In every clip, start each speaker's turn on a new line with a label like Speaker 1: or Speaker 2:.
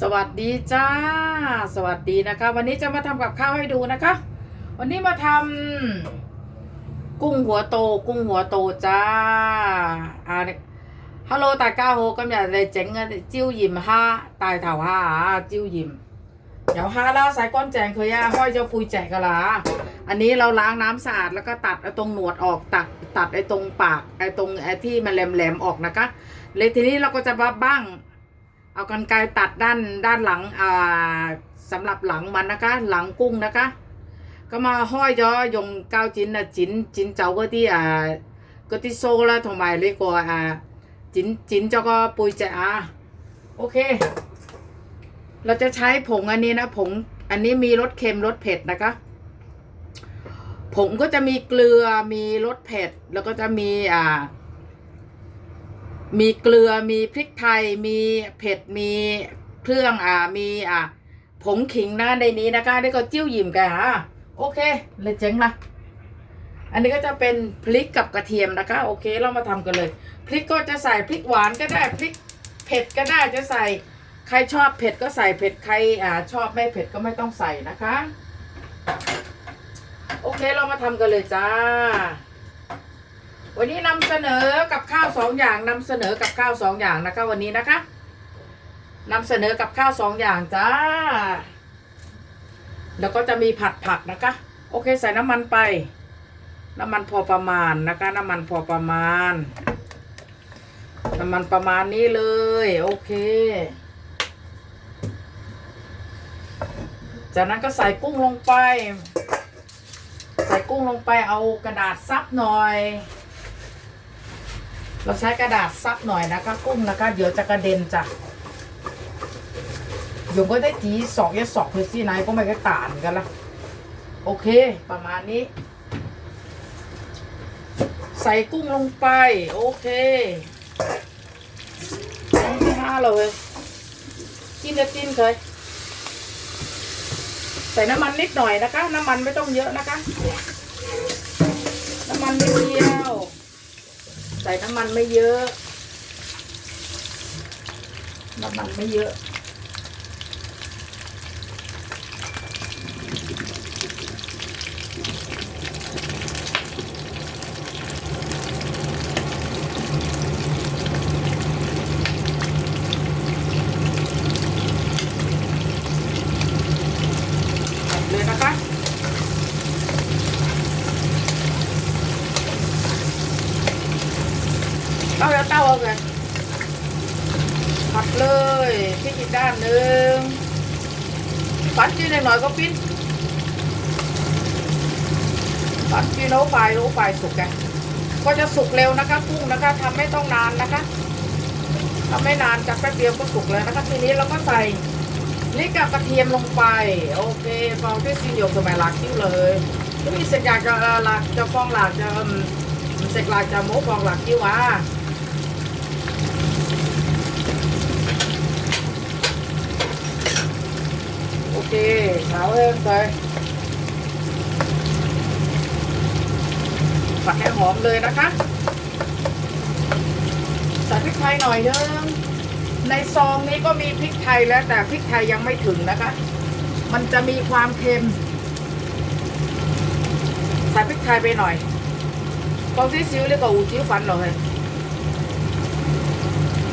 Speaker 1: สวัสดีจ้า สวัสดีนะคะ วันนี้จะมาทำกับข้าวให้ดูนะคะ วันนี้มาทำกุ้งหัวโต กุ้งหัวโตจ้าอ่าฮัลโหลตาก้าโฮกำลังเลยเจ๋งเงิจิ้วยิมห้าตายเถาห้าจิ้วยิมเดี๋ยวห้าแล้ใส่ก้อนแจงเคยอะห้อยเจ้าปุยแจกกะลาอันนี้เราล้างน้ำสะอาดแล้วก็ตัดไอ้ตรงหนวดออกตัดตัดไอ้ตรงปากไอ้ตรงไอ้ที่มันแหลมๆออกนะคะเลยทีนี้เราก็จะบ้าบ้าง เอากรรไกรตัดด้านด้านหลังอ่าสำหรับหลังมันนะคะ หลังกุ้งนะคะ ก็มาห้อยย่อยงก้าวจินนะจินจินเจ้าก็ที่อ่าก็ที่โซ่และทำไมเลยก็อ่าจิ้นจินเจ้าก็ปุยจะอ่าโอเค เราจะใช้ผงอันนี้นะผงอันนี้มีรสเค็มรสเผ็ดนะคะผงก็จะมีเกลือมีรสเผ็ดแล้วก็จะมีอ่า มีเกลือมีพริกไทยมีเผ็ดมีเครื่องอ่ามีอ่าผงขิงนะในนี้นะคะนี่ก็จิ้วหยิมกันฮะโอเคเลยเจ๋งละอันนี้ก็จะเป็นพริกกับกระเทียมนะคะโอเคเรามาทำกันเลย พริกก็จะใส่พริกหวานก็ได้พริกเผ็ดก็ได้จะใส่ใครชอบเผ็ดก็ใส่เผ็ดใครอ่าชอบไม่เผ็ดก็ไม่ต้องใส่นะคะ โอเคเรามาทำกันเลยจ้า วันนี้นำเสนอกับข้าวสองอย่างนำเสนอกับข้าวสองอย่างนะคะ วันนี้นะคะนำเสนอกับข้าวสองอย่างจ้า แล้วก็จะมีผัดผักนะคะ โอเคใส่น้ำมันไป น้ำมันพอประมาณนะคะ น้ำมันพอประมาณ น้ำมันประมาณนี้เลย โอเค จากนั้นก็ใส่กุ้งลงไปใส่กุ้งลงไปเอากระดาษซับหน่อย เราใช้กระดาษซับหน่อยนะคะกุ้งนะคะเดี๋ยวจะกระเด็นจ้ะโยมก็ได้จีสอกยะสอกเลยสินายก็ไม่ก็ต่านกันละโอเค ประมาณนี้ ใส่กุ้งลงไป โอเคอันที่ห้าเลยจิ้มจะจิ้มเคยใส่น้ำมันนิดหน่อยนะคะ น้ำมันไม่ต้องเยอะนะคะ น้ำมันนิดเดียว ใส่น้ำมันไม่เยอะ น้ำมันไม่เยอะ เลยนะคะ เต้าเต้าเอาไงผัดเลยพริกอีกด้านหนึ่งปัดจีนหน่อยก็ปิ้นปัดจีนโอ้ไฟโอ้ไฟสุกแกก็จะสุกเร็วนะคะกุ้งนะคะทำไม่ต้องนานนะคะทำไม่นานจากแป๊บเดียวก็สุกแล้วนะคะ ทีนี้เราก็ใส่พริกกับกระเทียมลงไป โอเคฟองที่ซีนหยกสมัยหลักคิ้วเลยถ้ามีเสร็จอยากจะหลักจะฟองหลักจะเอิ่มเสร็จหลักจะโม้ฟองหลักคิ้วอะ เผาเอง lên đây ผัให้หอมเลยนะคะใส่พริกไทยหน่อยเนึงในซองนี้ก็มีพริกไทยแล้วแต่พริกไทยยังไม่ถึงนะคะ มันจะมีความเค็มใส่พริกไทยไปหน่อยกองซีซิ con tí xíu lấy cầu chiếu phanh rồi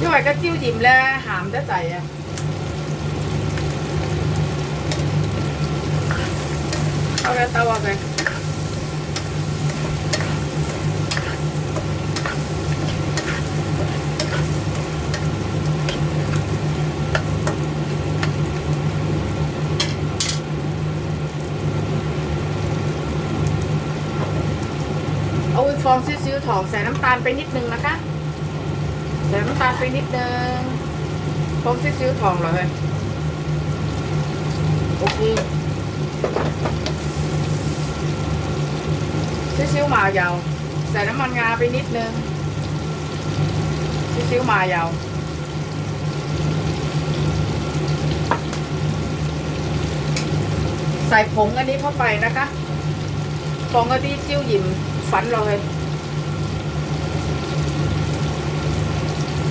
Speaker 1: như vậy cái chiêu chìm la hàm tới tày à เอาแล้วเตาเอาไปเอาฟองซิ้วๆถองใส่น้ำตาลไปนิดนึงนะคะใส่น้ำตาลไปนิดนึงฟองซิ้วๆถองเลยโอเค ซิ้วมายาวใส่น้ำมันงาไปนิดนึงซิ้วๆมายาวใส่ผงอันนี้เข้าไปนะคะผงอันนี้จิ้วหยิมฝันเลย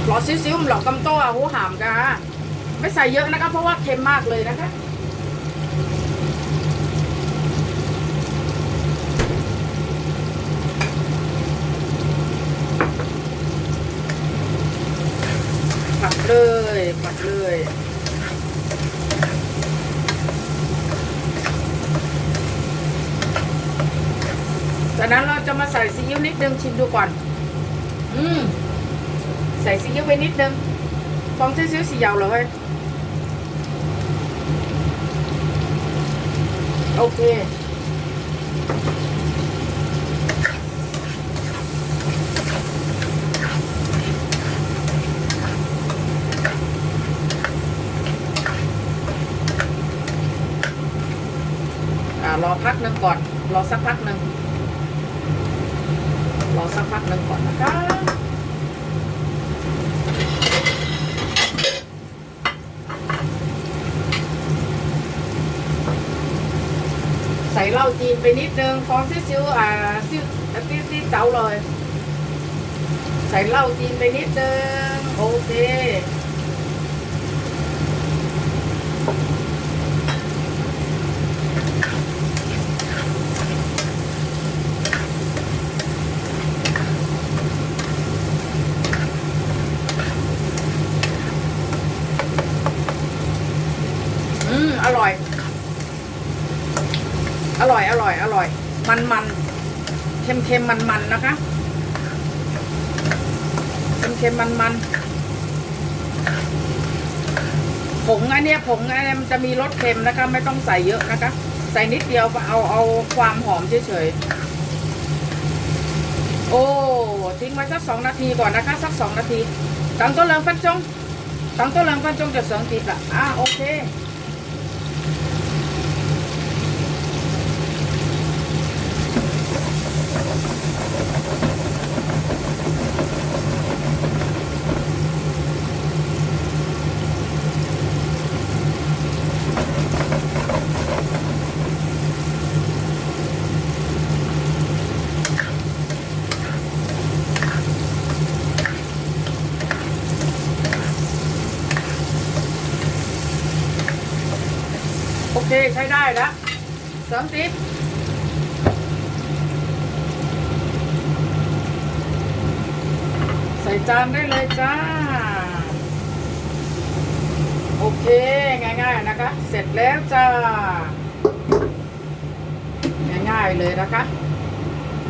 Speaker 1: หลอซิ้วๆมหลอกกำโต้อะหูหามกะไม่ใส่เยอะนะคะ เพราะว่าเค็มมากเลยนะคะ เลยผัดเลยจากนั้นเราจะมาใส่ซีอิ๊วนิดนึงชิมดูก่อน อืม ใส่ซีอิ๊วไปนิดนึงฟองซีอิ๊วสีเหยาวเลยโอเคารอพักหนึ่งก่อน รอสักพักหนึ่งรอสักพักหนึ่งก่อนนะคะใส่เหล้าจีนไปนิดนึงฟองซิซิวอ่าซิวซิซิเจ้าเลย ใส่เหล้าจีนไปนิดนึงโอเค อืม อร่อย อร่อยอร่อยอร่อย มันมันเค็มเค็มมันมันนะคะเค็มเค็มมันมันผงอันเนี้ยผงอันเนี้ยมันจะมีรสเค็มนะคะ ไม่ต้องใส่เยอะนะคะ ใส่นิดเดียวเอาเอาความหอมเฉยๆโอ้ทิ้งไว้สักสองนาทีก่อนนะคะ สักสองนาทีตั้งต้นเริงฟันจงตั้งต้นเริงฟันจงจะสองทีละอะโอเค ช้ได้แล้วสามสิบใส่จานได้เลยจ้า โอเค ง่ายๆนะคะ เสร็จแล้วจ้า ง่ายๆเลยนะคะ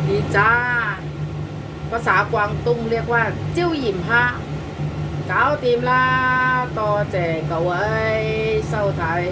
Speaker 1: ดีจ้า ภาษากวางตุ้งเรียกว่า จิ้วหยิมฮะเก้าตีมลาต่อแจกเอาไว้เศร้าไทย